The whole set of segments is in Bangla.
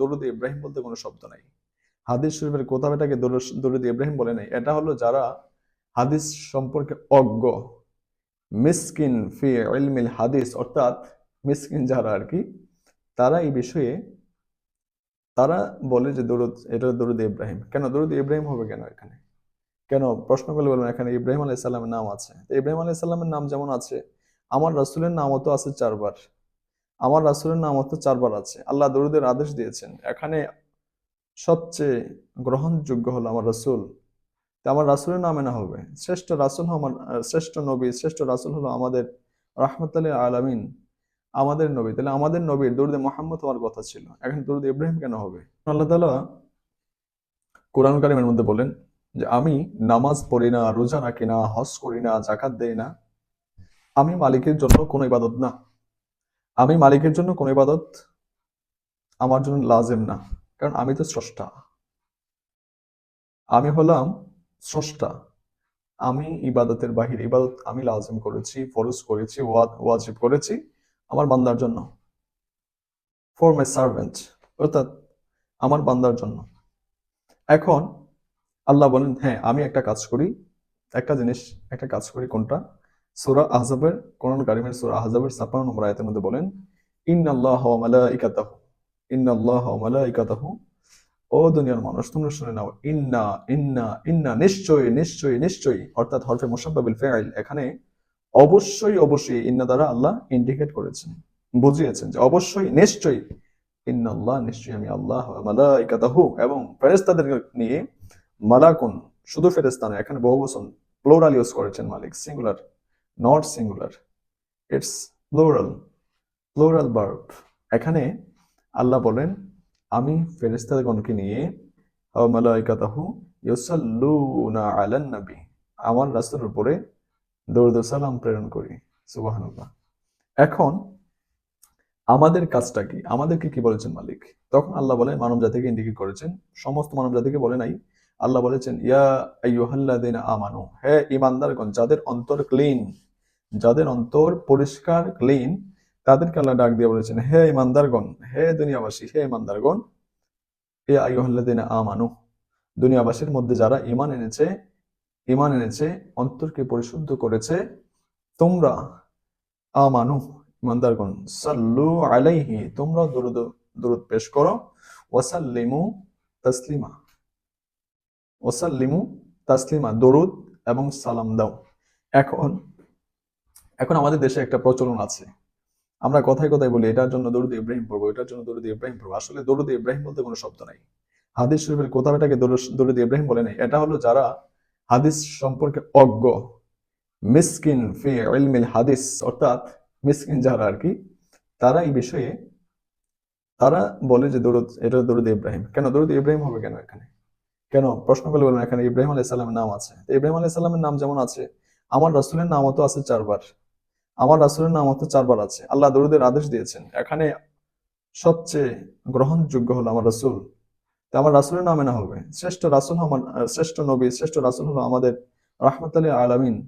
দরুদ ইব্রাহিম বলতে কোনো শব্দ নাই। হাদিস শরীফের কোথাও এটাকে দরুদ- ইব্রাহিম বলে নাই। এটা হলো যারা হাদিস সম্পর্কে অজ্ঞ, মিসকিন ফি ইলমিল হাদিস, অর্থাৎ মিসকিন যারা আর কি, তারা এই বিষয়ে, তারা বলে যে দরুদ এটা দরুদ ইব্রাহিম। কেন? দরুদ ইব্রাহিম হবে কেন এখানে? কেন? প্রশ্ন করলে বলবেন, এখানে ইব্রাহিম আলাইহিস সালামের নাম আছে। ইব্রাহিম আলাইহিস সালামের নাম যেমন আছে, আমার রাসূলের নামও তো আছে চারবার। আমার রাসূলের নামও তো চারবার আছে। আল্লাহ দরুদের আদেশ দিয়েছেন, এখানে সবচেয়ে গ্রহণযোগ্য হলো আমার রাসূল। আমার রাসূলের নামে না হবে। শ্রেষ্ঠ রাসুল আমার, শ্রেষ্ঠ নবী, শ্রেষ্ঠ রাসুল হলো আমাদের রাহমাতুল্লাহ আলামিন, আমাদের নবী। তাহলে আমাদের নবীর দরুদে মোহাম্মদ হওয়ার কথা ছিল। এখন দরুদ ইব্রাহিম কেন হবে? আল্লাহ তালা কোরআন কারিমের মধ্যে বলেন যে, আমি নামাজ পড়ি না, রোজা রাখি না, হজ করি না জাকাত দেই না। আমি মালিকের জন্য কোনো ইবাদত না। আমি মালিকের জন্য কোনো ইবাদত আমার জন্য লাজেম না, কারণ আমি তো স্রষ্টা। আমি হলাম স্রষ্টা। আমি ইবাদতের বাহিরে, ইবাদত আমি লাজেম করেছি, ফরজ করেছি ওয়া- ওয়াজিব করেছি আমার বান্দার জন্য। ফর মাই সার্ভেন্ট অর্থাৎ আমার বান্দার জন্য। এখন আল্লাহ বলেন হ্যাঁ আমি একটা কাজ করি, একটা জিনিস, একটা কাজ করি, কোনটা? আহজাবের কারিমের আহজাবের 56 নম্বর আয়াতের মধ্যে বলেন মালাইকাতাহু, ইন্নাল্লাহ ওয়া মালাইকাতাহু, ও দুনিয়ার মানুষ, তোমরা শুনে নাও, ইন্না ইন্না ইন্না, নিশ্চয়ই নিশ্চয়ই নিশ্চয়ই অর্থাৎ হরফে ফাইল এখানে অবশ্যই অবশ্যই ইন্না দ্বারা আল্লাহ ইন্ডিকেট করেছেন, বুঝিয়েছেন যে অবশ্যই, নিশ্চয়ই, ইন্নাল্লাহ, নিশ্চয়ই আমি আল্লাহ মালাইকাতাহু এবং ফেরেশতাদের নিয়ে মালাকুন, শুধু ফেরেশতা নয়, এখানে বহু প্লোরাল ইউজ করেছেন মালিক, singular. Not singular it's plural plural verb এখানে আল্লাহ বলেন, আমি ফেরেশতাগণকে নিয়ে ওয়া মালাইকাতাহু, ইউসাল্লুনা আলান নবী আমার রাসূলের উপরে দরুদ ও সালাম প্রেরণ করি। সুবহানাল্লাহ। এখন আমাদের কাজটা কি? আমাদেরকে কি বলেছেন মালিক? তখন আল্লাহ বলেন মানব জাতিকে ইন্ডিকেট করেছেন। সমস্ত মানব জাতিকে বলে নাই। আল্লাহ বলেছেন, ইয়া আইয়ুহাল্লাযিনা আমানু হে ঈমানদারগণ, যাদের অন্তর ক্লিন যাদের অন্তর পরিষ্কার ক্লিন তাদেরকে আল্লাহ ডাক দিয়ে বলেছেন, হে ইমানদারগণ, হে দুনিয়াবাসী, হে ঈমানদারগণ হে আইয়ুহাল্লাযিনা আমানু, দুনিয়াবাসীর মধ্যে যারা ইমান এনেছে ইমান এনেছে, অন্তরকে পরিশুদ্ধ করেছে, তোমরা আমানু ঈমানদারগণ সাল্লু আলাইহি, তোমরা দরুদ দরুদ পেশ করো, ওয়াসাল্লিমু তাসলিমা ওসাল্লিমু তাসলিমা, দরুদ এবং সালাম দাও। এখন এখন আমাদের দেশে একটা প্রচলন আছে। আমরা কথায় কথায় বলি, এটার জন্য দরুদ ইব্রাহিম পড়ব, এটার জন্য দরুদ ইব্রাহিম পড়ব। আসলে দরুদ ইব্রাহিম বলতে কোনো শব্দ নাই। হাদিস শরীফের কোথাও এটাকে দরুদ- ইব্রাহিম বলে নাই। এটা হলো যারা হাদিস সম্পর্কে অজ্ঞ, মিসকিন ফি ইলমিল হাদিস, অর্থাৎ মিসকিন যারা আর কি, তারা এই বিষয়ে, তারা বলে যে দরুদ, এটা দরুদ ইব্রাহিম। কেন? দরুদ ইব্রাহিম হবে কেন এখানে? কেন? প্রশ্ন করলে বলবেন, এখানে ইব্রাহিম আলাইহিস সালামের নাম আছে। ইব্রাহিম আলাইহিস সালামের নাম যেমন আছে, আমার রাসূলের নামও তো আছে চারবার। আমার রাসুলের নাম তো চারবার আছে। আল্লাহ দরুদের আদেশ দিয়েছেন। এখানে সবচেয়ে গ্রহণযোগ্য হলো আমার রাসূল। তো আমার রাসুলের নামে না হবে। শ্রেষ্ঠ রাসুল আমার, শ্রেষ্ঠ নবী, শ্রেষ্ঠ রাসুল হলো আমাদের রাহমাতুল্লাহ আলামিন,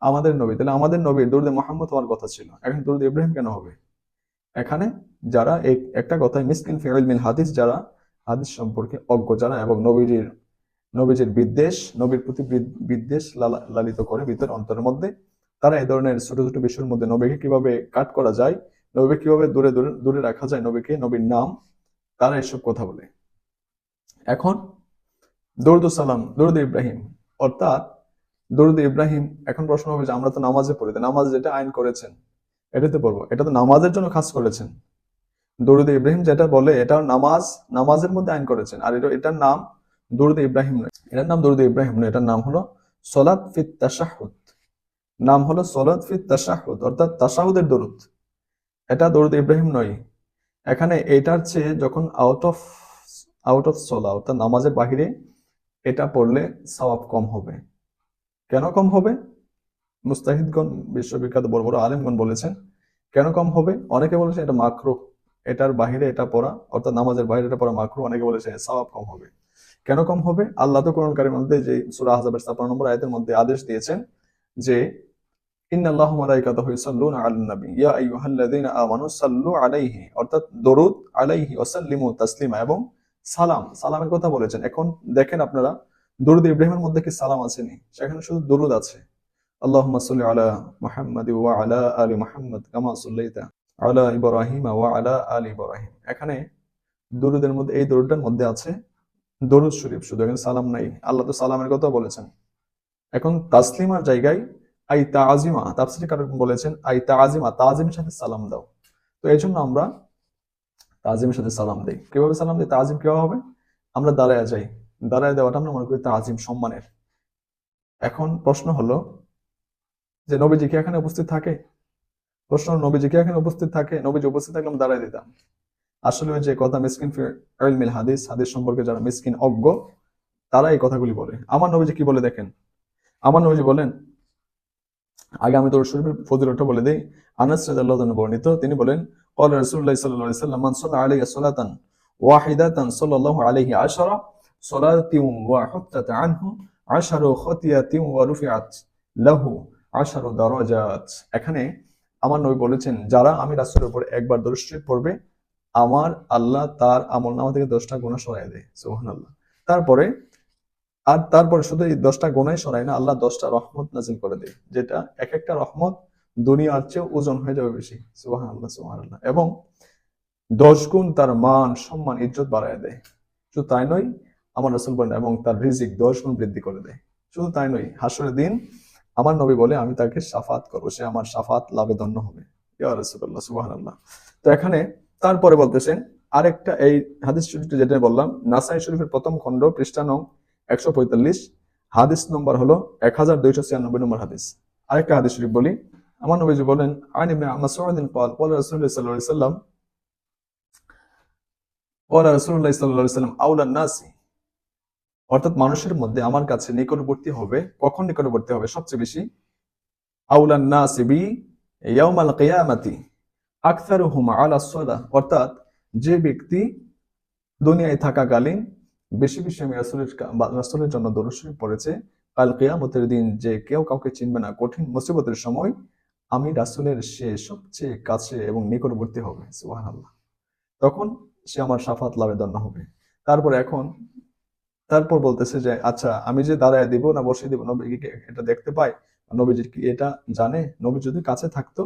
আমাদের নবী। তাহলে আমাদের নবীর দরুদে মোহাম্মদ হওয়ার কথা ছিল। এখন দরুদ ইব্রাহিম কেন হবে? এখানে যারা এক- একটা কথায় মিসকিন ফিউল মিল হাদিস, যারা হাদিস সম্পর্কে অজ্ঞ, যারা এবং নবীজির নবীজির বিদ্বেষ, নবীর প্রতি বিদ্বেষ লালিত করে ভিতর অন্তরের মধ্যে তারা এই ধরনের ছোট ছোট বিষয়ের মধ্যে নবীকে কীভাবে কাট করা যায়, নবীকে কীভাবে দূরে দূরে দূরে রাখা যায়, নবীকে, নবীর নাম, তারা এসব কথা বলে। এখন দরুদ সালাম, দরুদ ইব্রাহিম। অর্থাৎ দরুদ ইব্রাহিম, এখন প্রশ্ন হবে যে আমরা তো নামাজে পড়ি নামাজ যেটা আইন করেছেন, এটাতে পড়ব, এটা তো নামাজের জন্য খাস করেছেন। দরুদ ইব্রাহিম যেটা বলে, এটা নামাজ, নামাজের মধ্যে আইন করেছেন, আর এটা, এটার নাম দরুদ ইব্রাহিম নয়। এটার নাম দরুদ ইব্রাহিম নয়, এটার নাম হলো সলাত ফিত তাশাহুদ। নাম হলো সলাত ফিত তাশাহুদ, অর্থাৎ তাশাহুদের দরুদ। এটা দরুদ ইব্রাহিম নয়। এখানে এটার চেয়ে যখন আউট অফ আউট অফ সলা অর্থাৎ নামাজের বাহিরে এটা পড়লে সওয়াব কম হবে। কেন কম হবে? মুস্তাহিদগণ, বিশ্ববিখ্যাত বড় বড় আলেমগণ বলেছেন, কেন কম হবে? অনেকে বলেছেন এটা মাকরু। এটার বাহিরে এটা পড়া, অর্থাৎ নামাজের বাইরে এটা পড়া মাকরু। অনেকে বলেছে সওয়াব কম হবে। কেন কম হবে? আল্লাহ তো কোরআন কারিমের মধ্যে যে সূরা আহজাবের 56 নম্বর আয়াতের মধ্যে আদেশ দিয়েছেন যে ইন্নাল্লাহু মালাইকাতাহু ইউসাল্লুনা অর্থাৎ দরুদ আলাইহি তাসলিমা এবং সালাম। সালামের কথা বলেছেন। এখন দেখেন আপনারা, দরুদ ইব্রাহিমের মধ্যে কি সালাম আসেনি? সেখানে শুধু দরুদ আছে। আল্লাহুম্মা সাল্লি আলা মুহাম্মাদ ওয়া আলা আলি মুহাম্মাদ কামা সাল্লাইতা আলা ইব্রাহিম ওয়া আলা এখানে দরুদের মধ্যে, এই দরুদটার মধ্যে আছে দরুদ শরীফ। শুধু এখানে সালাম নাই। আল্লাহ তো সালামের কথা বলেছেন। এখন তাসলিমার জায়গায় আই তাজিমা, তাফসিরে কারণ বলেছেন, আই তাজিমা, তাজিমের সাথে সালাম দাও। তো এই জন্য আমরা তাজিমের সাথে সালাম দেই। কীভাবে সালাম দিই? তাজিম কীভাবে হবে? আমরা দাঁড়ায় যাই। দাঁড়ায় দেওয়াটা আমরা মনে করি তাজিম সম্মানের। এখন প্রশ্ন হলো যে, নবীজি কি এখানে উপস্থিত থাকে? প্রশ্ন নবীজি কি এখানে উপস্থিত থাকে? নবীজি উপস্থিত থাকলে আমরা দাঁড়ায় দিতাম। আসলে যে কথা মিসকিন মিল হাদিস হাদিস সম্পর্কে যারা মিসকিন অজ্ঞ, তারা এই কথাগুলি বলে। আমার নবীজি কি বলে দেখেন? আমার নবীজি বলেন আগে আমি তোর শরীফের ফজিলটা বলে দিই। আনাস রাজাল্লাহ বর্ণিত, তিনি বলেন কল রসুল্লাহ সাল্লাহ সাল্লাম, মান এখানে আমার নবী বলেছেন, যারা আমি রাসূলের উপর একবার দৃষ্টি পড়বে, আমার আল্লাহ তার আমল নামা থেকে দশটা গুণা সরাই দেয়। সুবহানাল্লাহ। তারপরে আর তারপরে শুধু এই দশটা গোনাই সরাই না, আল্লাহ দশটা রহমত নাজিল করে দেয়, যেটা এক একটা রহমত দুনিয়ার চেয়ে ওজন হয়ে যাবে বেশি। সুবাহ আল্লাহ সুবাহ আল্লাহ এবং দশ গুণ তার মান, সম্মান, ইজ্জত বাড়ায় দেয়। শুধু তাই নয়, আমার রসুল বলেন, এবং তার রিজিক দশ গুণ বৃদ্ধি করে দেয়। শুধু তাই নয়, হাসরের দিন আমার নবী বলে, আমি তাকে সাফাত করব, সে আমার সাফাত লাভে ধন্য হবে। ইয়া সুবাহ আল্লাহ তো এখানে তারপরে বলতেছেন, আরেকটা এই হাদিস শরীফটা যেটা বললাম, নাসাই শরীফের প্রথম খণ্ড, পৃষ্ঠা নং একশো পঁয়তাল্লিশ হাদিস নম্বর হলো এক হাজার দুইশো ছিয়ানব্বই নম্বর হাদিস আরেকটা হাদিস শরীফ বলি আমার নবীজি বলেন আন ইবনে মাসউদিন قال قال رسول الله صلى الله عليه وسلم قال رسول الله صلى الله عليه وسلم اولى الناس অর্থাৎ মানুষের মধ্যে আমার কাছে নিকটবর্তী হবে কখন নিকটবর্তী হবে সবচেয়ে বেশি আউলান নাস বি ইয়াউমাল কিয়ামাতি আকসারুহুম আলা সালাহ অর্থাৎ যে ব্যক্তি দুনিয়ায় থাকাকালীন বেশি বেশি আমি রাসূলের রাসুলের জন্য দরুদ শরীফ পড়েছে। কাল কিয়ামতের দিন যে কেউ কাউকে চিনবে না, কঠিন মুসিবতের সময় আমি রাসূলের সে সবচেয়ে কাছে এবং নিকটবর্তী হবে। সুবহানাল্লাহ। তখন সে আমার সাফাত লাভে ধন্য হবে। তারপর এখন, তারপর বলতেছে যে আচ্ছা আমি যে দাঁড়ায় দিব না বসে দিব, নবীকে এটা দেখতে পাই নবীজি কি এটা জানে? নবী যদি কাছে থাকতো,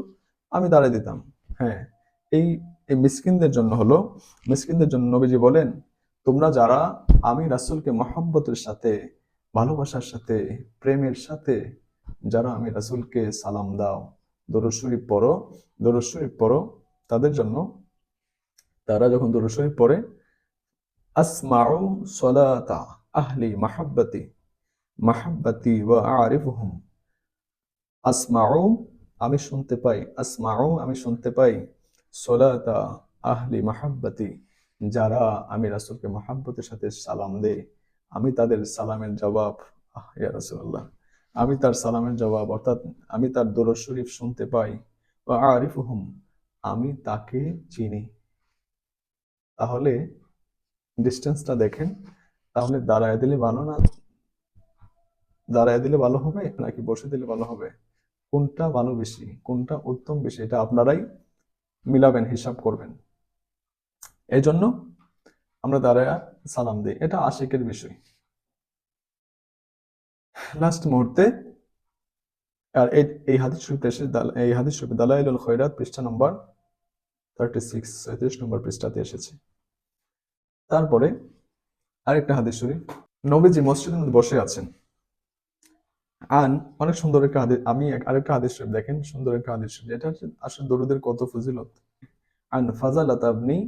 আমি দাঁড়ায় দিতাম। হ্যাঁ এই এই মিসকিনদের জন্য হলো, মিসকিনদের জন্য নবীজি বলেন, তোমরা যারা আমি রাসুলকে মহব্বতের সাথে, ভালোবাসার সাথে, প্রেমের সাথে, যারা আমি রাসুলকে সালাম দাও, দরুদ শরীফ পড়ো, দরুদ শরীফ পড়ো, তাদের জন্য তারা যখন দরুদ শরীফ পড়ে, আসমাউ সলাতা আহলি মাহাব্বতি মাহাব্বতি ওয়া আরিফুহুম। আসমাউ, আমি শুনতে পাই, আসমাউ, আমি শুনতে পাই, সলাতা আহলি মাহাব্বতি। যারা আমি রাসূলকে মহাব্বতের সাথে সালাম দেই আমি তাদের সালামের জবাব আহ, রাসূলুল্লাহ আমি তার সালামের জবাব অর্থাৎ আমি তার দরুদ শরীফ শুনতে পাই আরিফ হুম আমি তাকে চিনি। তাহলে ডিস্টেন্সটা দেখেন তাহলে দাঁড়ায় দিলে ভালো না? দাঁড়ায় দিলে ভালো হবে নাকি বসে দিলে ভালো হবে? কোনটা ভালো বেশি কোনটা উত্তম বেশি এটা আপনারাই মিলাবেন হিসাব করবেন। এই জন্য আমরা দাঁড়ায় সালাম দিই। এটা আশিকের বিষয়। লাস্ট মুহূর্তে, আর এই হাদিস শরীফে এই হাদিস শরীফে দালাইলুল খৈরাত পৃষ্ঠা নম্বর থার্টি সিক্স ছয়ত্রিশ নম্বর পৃষ্ঠাতে এসেছে। তারপরে আরেকটা হাদিস শরীফ। নবীজি মসজিদের মধ্যে বসে আছেন। আন, অনেক সুন্দর একটা হাদিস, আমি আরেকটা হাদিস শরীফ দেখেন, সুন্দর একটা হাদিস শরীফ। হচ্ছে আসলে দরুদের কত ফজিলত। আন ফাজালাত আবনি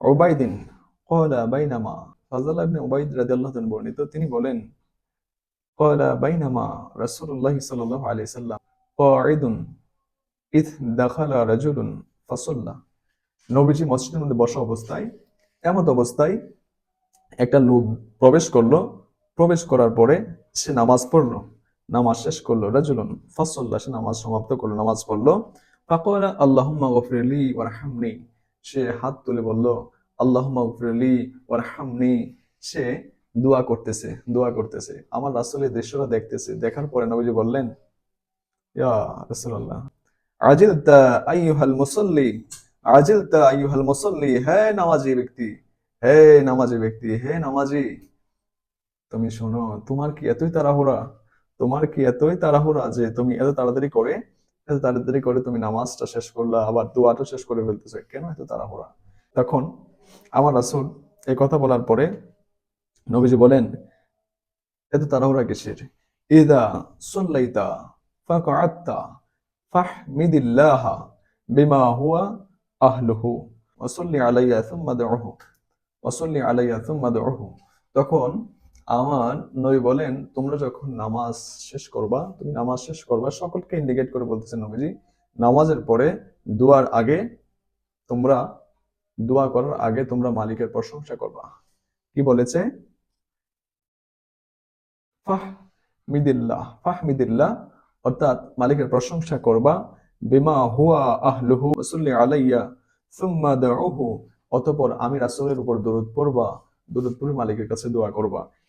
উবাইদিন ক্বালা বাইনামা ফাজাল ইবনে উবাইদ রাদিয়াল্লাহু তাআলা বর্ণিত, তিনি বলেন, ক্বালা বাইনামা রাসূলুল্লাহ সাল্লাল্লাহু আলাইহি সাল্লাম কাঈদুন ইথ দাখালা রাজুলুন ফাসাল্লা। নবীজি মসজিদের মধ্যে বসা অবস্থায়, এমত অবস্থায় একটা লোক প্রবেশ করল, প্রবেশ করার পরে সে নামাজ পড়ল, নামাজ শেষ করল, রাজুলুন ফাসাল্লা, সে নামাজ সমাপ্ত করল, নামাজ পড়ল। ফাকালা আল্লাহ গফিরলি ওয়ারহামনি। সে হাত তুলে বলল, আল্লাহুম্মা গফিরলি ওয়ারহামনি। সে দোয়া করতেছে দোয়া করতেছে। আমার রাসূলের দৃশ্যটা দেখতেছে। দেখার পরে নবীজি বললেন আজিলতা আইয়ুহাল মুসাল্লি, আজিলতা আইয়ুহাল মুসাল্লি, হে নামাজি ব্যক্তি, হে নামাজি ব্যক্তি, হে নামাজি। তুমি শোনো, তোমার কি এতই তাড়াহুড়া? তোমার কি এতই তাড়াহুড়া যে তুমি এত তাড়াতাড়ি করে তাড়াতাড়ি করে তুমি নামাজটা শেষ করলা, আবার দোয়াটা শেষ করে ফেলতেছো, কেন এত তাড়াহুড়া? তখন আমার রাসূল এই কথা বলার পরে নবীজি বলেন, এত তাড়াহুড়া কিসের? ইদা সাল্লাইতা বিমা হুয়া আহলুহু আলাইয়া সুম্মা দুহু ওয়াসাল্লি আলাইয়া সুম্মা দুহু তখন আমার নবী বলেন, তোমরা যখন নামাজ শেষ করবা, তুমি নামাজ শেষ করবা, সকলকে ইন্ডিকেট করে বলতেছেন নবীজি, নামাজের পরে দোয়ার আগে তোমরা, দোয়া করার আগে তোমরা মালিকের প্রশংসা করবা। কি বলেছে? ফাহমিদিল্লাহ ফাহমিদিল্লাহ, অর্থাৎ মালিকের প্রশংসা করবা, বিমা হুয়া আহলুহু সাল্লি আলাইয়া, সুম্মা দাউহু, অতঃপর আমি রাসূলের উপর দরুদ পড়বা, দরুদ পড়ে মালিকের কাছে দোয়া করবা।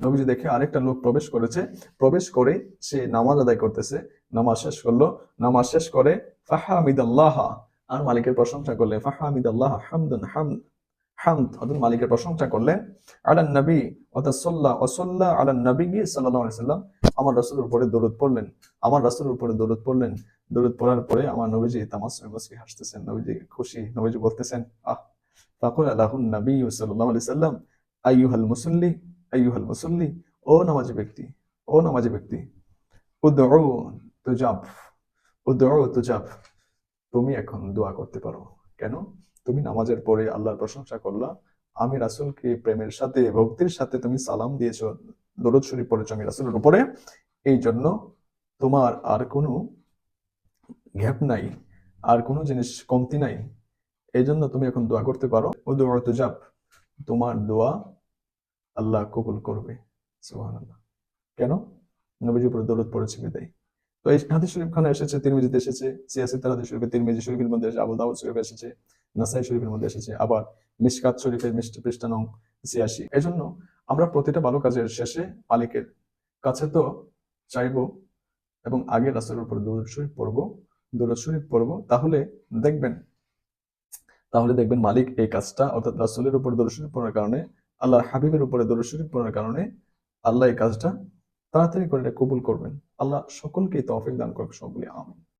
নবীজি দেখে আরেকটা লোক প্রবেশ করেছে। প্রবেশ করে সে নামাজ আদায় করতেছে। নামাজ শেষ করল। নামাজ শেষ করে ফাহামিদাল্লাহ। আর মালিকের প্রশংসা করলেন, ফাহামিদাল্লাহ হামদুন হাম হামদ। অর্থাৎ মালিকের প্রশংসা করলেন আলান নবী অর্থাৎ সাল্লাহ ওসল্লাহ আলান নবী সাল্লাহ আমার রাসূলের উপরে দরুদ পড়লেন, আমার রাসূলের উপরে দরুদ পড়লেন। দরুদ পড়ার পরে আমার নবীজি মুসকি হাসতেছেন। নবীজি খুশি, নবীজি বলতেছেন, আহ নবী আলাইহি সাল্লাম মুসাল্লি আইয়ুহাল মুসাল্লি ও নামাজি ব্যক্তি, ও নামাজি ব্যক্তি, উদউ তুজাব উদউ তুজাব তুমি এখন দোয়া করতে পারো। কেন? তুমি নামাজের পরে আল্লাহর প্রশংসা করলা, আমি রাসূলকে প্রেমের সাথে, ভক্তির সাথে তুমি সালাম দিয়েছ, দরুদ শরীফ পড়েছো আমি রাসূলের উপরে, এই জন্য তোমার আর কোনো গ্যাপ নাই, আর কোনো জিনিস কমতি নাই। এই জন্য তুমি এখন দোয়া করতে পারো। উদউ তুজাব তোমার দোয়া আল্লাহ কবুল করবে। কেন? উপরে দরুদ পড়েছে বিদায়। তো এই হাদিস শরীফ এসেছে, তিরমিজিতে এসেছে সিয়াসি তিরমিজি শরীফের মধ্যে দাউদ শরীফে এসেছে, নাসাই শরীফের মধ্যে এসেছে, আবার মিশকাত শরীফের এজন্য আমরা প্রতিটা ভালো কাজের শেষে মালিকের কাছে তো চাইব এবং আগে রাসূলের উপর দরুদ শরীফ পড়ব, দরুদ শরীফ পড়ব, তাহলে দেখবেন তাহলে দেখবেন মালিক এই কাজটা, অর্থাৎ রাসূলের উপর দরুদ শরীফ পড়ার কারণে আল্লাহর হাবিবের উপরে দরুদ শরীফ পড়ার কারণে আল্লাহ এই কাজটা তাড়াতাড়ি করে কবুল করবেন। আল্লাহ সকলকেই তফিক দান করবে সকলে, আমিন।